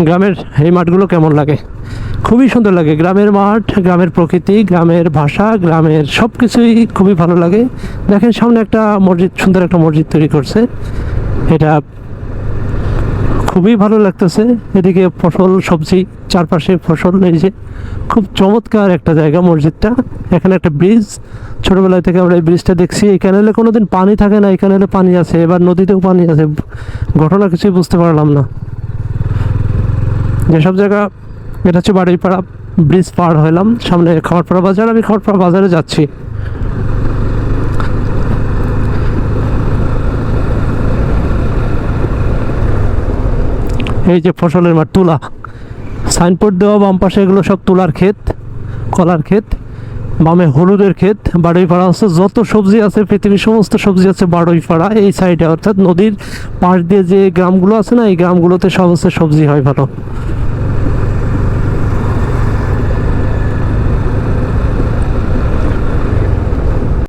গ্রামের এই মাঠগুলো কেমন লাগে? খুবই সুন্দর লাগে। গ্রামের মাঠ, গ্রামের প্রকৃতি, গ্রামের ভাষা, গ্রামের সব কিছুই খুবই ভালো লাগে। দেখেন সামনে একটা মসজিদ, সুন্দর একটা মসজিদ তৈরি করছে। এটা খুবই ভালো লাগতেছে। এদিকে ফসল, সবজি, চারপাশে ফসল, এই যে খুব চমৎকার একটা জায়গা মসজিদটা। এখানে একটা ব্রিজ। ছোটবেলায় থেকে আমরা এই ব্রিজটা দেখছি। এখানে হলে কোনোদিন পানি থাকে না। এখানে হলে পানি আছে। এবার নদীতেও পানি আছে। ঘটনা কিছুই বুঝতে পারলাম না। যেসব জায়গা, এটা হচ্ছে বাড়িপাড়া ব্রিজ পার হইলাম। সামনে খাবারপাড়া বাজার, আমি খাবারপাড়া বাজারে যাচ্ছি। এই যে ফসলের মাঠ, তুলা। সাইনবোর্ড দেওয়া, বাম পাশে এগুলো সব তুলার ক্ষেত, কলার ক্ষেত, বামে হলুদের ক্ষেত বাড়ইপাড়া হচ্ছে যত সবজি আছে, পৃথিবীর সমস্ত সবজি আছে বাড়ইপাড়া এই সাইডে অর্থাৎ নদীর পাশ দিয়ে যে গ্রামগুলো আছে না, এই গ্রামগুলোতে সমস্ত সবজি হয় ভালো।